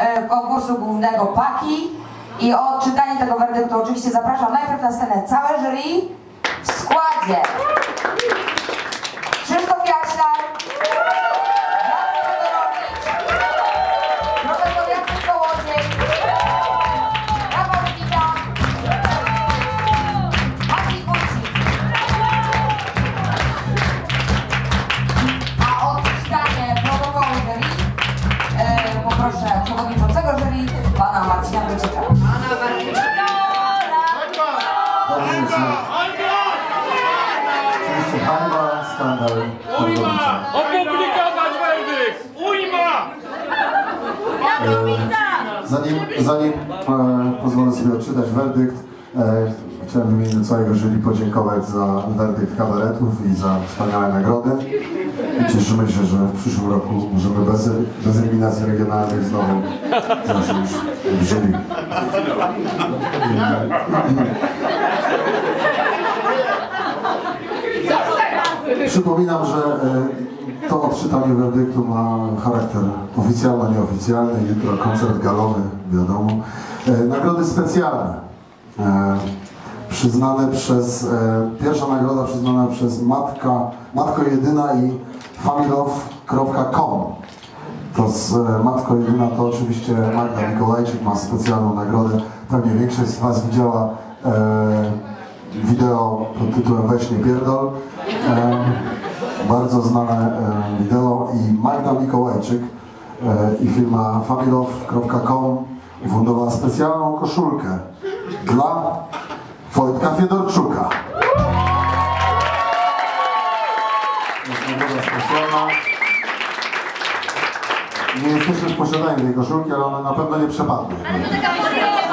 e, konkursu głównego Paki. I o odczytanie tego werdyktu oczywiście zapraszam najpierw na scenę całe jury w składzie e, poproszę przewodniczącego jury, pana Marcina Wójcika. Bardzo dziękuję. Oczywiście hańba, skandal, Podgorica. Opublikować werdykt! Ujma! Zanim, zanim e, pozwolę sobie odczytać werdykt, e, chciałem w imieniu całego jury podziękować za werdykt kabaretów i za wspaniałe nagrody. I cieszymy się, że w przyszłym roku możemy bez, bez eliminacji regionalnych znowu zasiąść w. Przypominam, że e, to odczytanie werdyktu ma charakter oficjalno-nieoficjalny. Jutro koncert galowy, wiadomo. E, Nagrody specjalne. Przyznane przez, e, pierwsza nagroda przyznana przez Matka, Matko Jedyna i familow.com. To z e, Matko Jedyna to oczywiście Magda Mikołajczyk ma specjalną nagrodę. Pewnie większość z Was widziała e, wideo pod tytułem Weź nie pierdol. E, bardzo znane e, wideo i Magda Mikołajczyk e, i firma familow.com ufundowała specjalną koszulkę dla Wojtka Fiedorczuka. Jest nagroda specjalna. Nie jesteśmy w posiadaniu tej koszulki, ale ona na pewno nie przepadnie.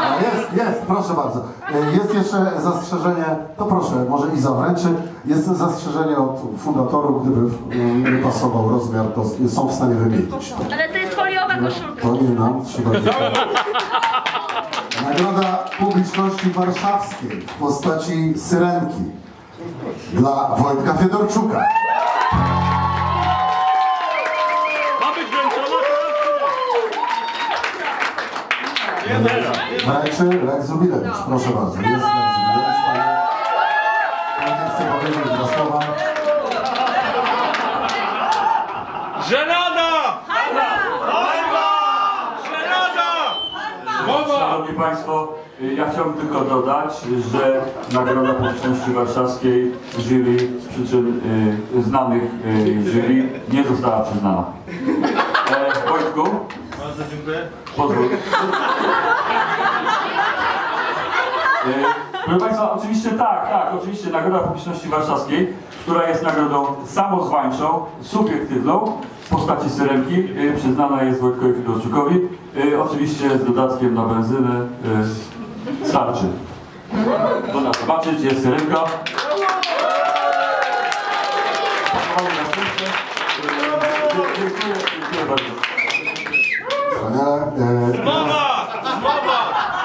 A jest, jest, proszę bardzo. E, Jest jeszcze zastrzeżenie, to proszę, może Iza wręczy. Jest zastrzeżenie od fundatorów, gdyby mm, nie pasował rozmiar, to są w stanie wymienić. Ale to jest foliowa koszulka. To nie nam, trzeba Nagroda publiczności warszawskiej w postaci syrenki dla Wojtka Fiedorczuka. Ma być wręczona Wręczy Lex Zubilewicz, proszę bardzo. Jest Lex Państwo, ja chciałbym tylko dodać, że Nagroda Publiczności Warszawskiej jury z przyczyn y, znanych y, jury nie została przyznana. E, Wojtku? Bardzo dziękuję. Pozwól. E, Proszę Państwa, oczywiście tak, tak, oczywiście Nagroda Publiczności Warszawskiej, która jest nagrodą samozwańczą, subiektywną w postaci syrenki, e, przyznana jest Wojtkowi Fidorczukowi, e, oczywiście z dodatkiem na benzynę e, starczy. Można zobaczyć, jest syrenka. Dziękuję, dziękuję bardzo. Wspaniale. E!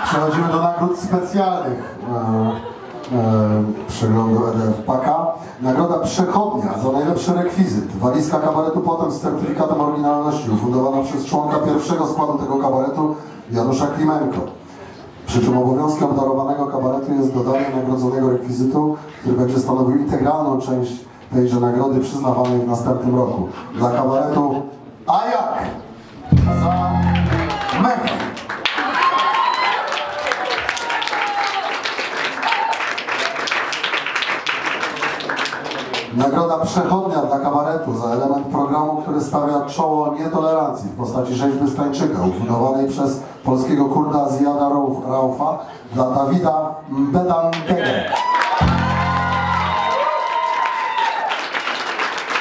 Przechodzimy do nagród specjalnych przeglądu EDF Paka. Nagroda Przechodnia za najlepszy rekwizyt. Walizka kabaretu potem z certyfikatem oryginalności ufundowana przez członka pierwszego składu tego kabaretu Janusza Klimenko. Przy czym obowiązkiem obdarowanego kabaretu jest dodanie nagrodzonego rekwizytu, który będzie stanowił integralną część tejże nagrody przyznawanej w następnym roku. Dla kabaretu przechodnia dla kabaretu za element programu, który stawia czoło nietolerancji w postaci rzeźby Stańczyka, ufundowanej przez polskiego kurda Zjada Rauf- Raufa dla Dawida Bedantego.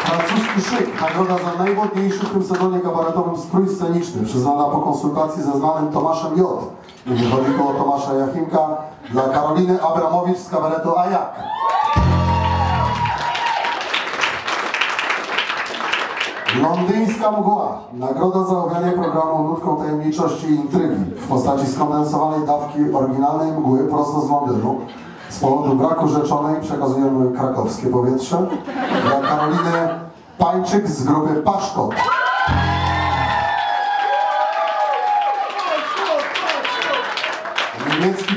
Francuski szyk, nagroda za najmodniejszy w tym sezonie kabaretowym strój sceniczny, przyznana po konsultacji ze znanym Tomaszem J. Nie chodzi tu o Tomasza Jachimka, dla Karoliny Abramowicz z kabaretu A Londyńska mgła. Nagroda za owianie programu nutką tajemniczości i intrygi w postaci skondensowanej dawki oryginalnej mgły prosto z Londynu. Z powodu braku rzeczonej przekazujemy krakowskie powietrze. Dla Karoliny Pańczyk z grupy Paszkot.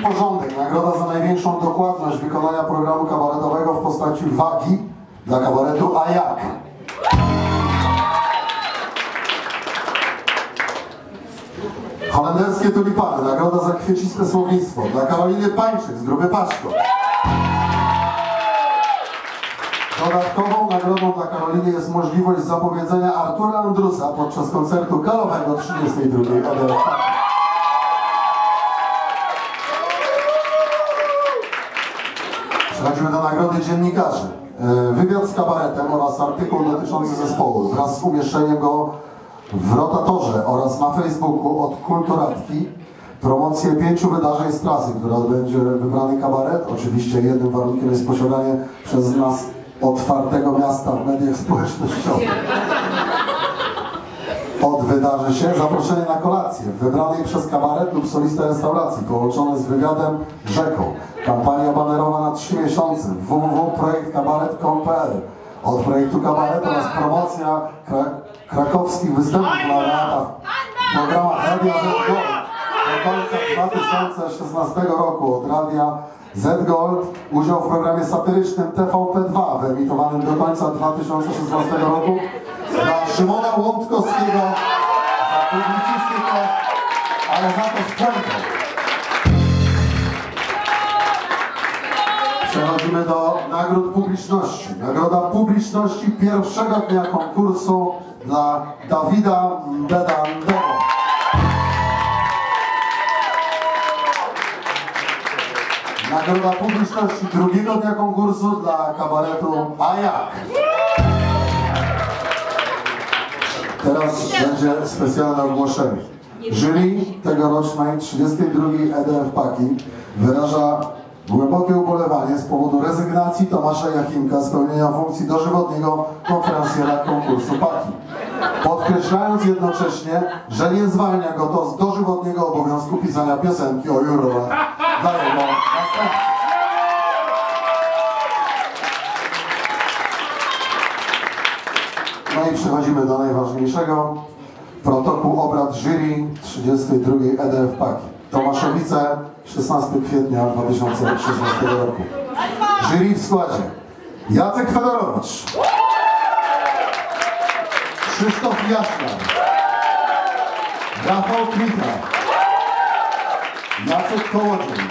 porządek. Nagroda za największą dokładność wykonania programu kabaretowego w postaci wagi dla kabaretu A jak? Holenderskie tulipany. Nagroda za kwieciste słownictwo dla Karoliny Pańczyk z grupy Paczko. Dodatkową nagrodą dla Karoliny jest możliwość zapowiedzenia Artura Andrusa podczas koncertu galowego 32 EDF. Przechodzimy do nagrody dziennikarzy. E, Wywiad z kabaretem oraz artykuł dotyczący zespołu wraz z umieszczeniem go w rotatorze oraz na Facebooku od Kulturatki. Promocję pięciu wydarzeń z trasy, która będzie wybrany kabaret. Oczywiście jednym warunkiem jest posiadanie przez nas otwartego miasta w mediach społecznościowych. Od wydarzy się zaproszenie na kolację w wybranej przez kabaret lub solistę restauracji połączone z wywiadem rzeką. Kampania banerowa na 3 miesiące www.projektkabaret.pl Od projektu kabaret oraz promocja krakowskich występów laureata w programach Radio Z Gold do końca 2016 roku od Radia Z Gold udział w programie satyrycznym TVP2 wyemitowanym do końca 2016 roku dla Szymona Łątkowskiego za publicystykę, ale za to z. Przechodzimy do nagród publiczności. Nagroda publiczności pierwszego dnia konkursu dla Dawida Bedandego. Nagroda publiczności drugiego dnia konkursu dla kabaretu A jak? Teraz będzie specjalne ogłoszenie. Jury tegorocznej 32 EDF Paki wyraża głębokie ubolewanie z powodu rezygnacji Tomasza Jakimka z pełnienia funkcji dożywotniego konferencjera konkursu Paki. Podkreślając jednocześnie, że nie zwalnia go to z dożywotniego obowiązku pisania piosenki o jurorach dla jego. No i przechodzimy do najważniejszego. Protokół obrad jury 32 EDF Paki. Tomaszowice 16 kwietnia 2016 roku. Jury w składzie. Jacek Fedorowicz, Krzysztof Jaślar, Rafał Klita, Jacek Kołodziej,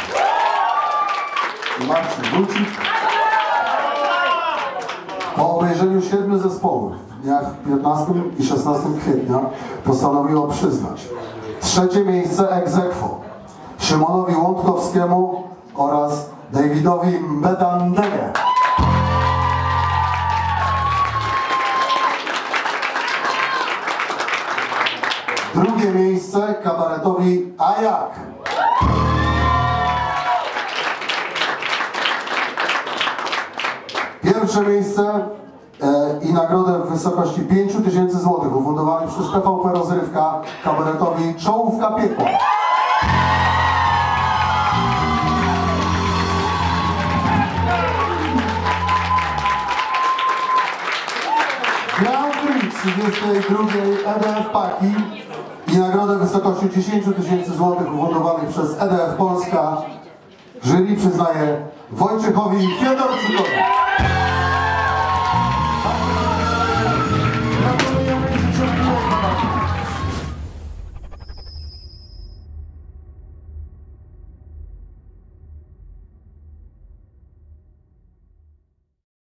Marcin Wójcik, po obejrzeniu siedmiu zespołów w dniach 15 i 16 kwietnia postanowiło przyznać trzecie miejsce ex aequo Szymonowi Łątkowskiemu oraz Davidowi Mbedandege. Drugie miejsce kabaretowi Ajak. Pierwsze miejsce e, i nagrodę w wysokości 5 tysięcy złotych ufundowanej przez TVP Rozrywka kabaretowi Czołówka Piekła. 22 EDF Paki i nagrodę w wysokości 10 tysięcy złotych ufundowanej przez EDF Polska jury przyznaje Wojciechowi Fiedorczykowi.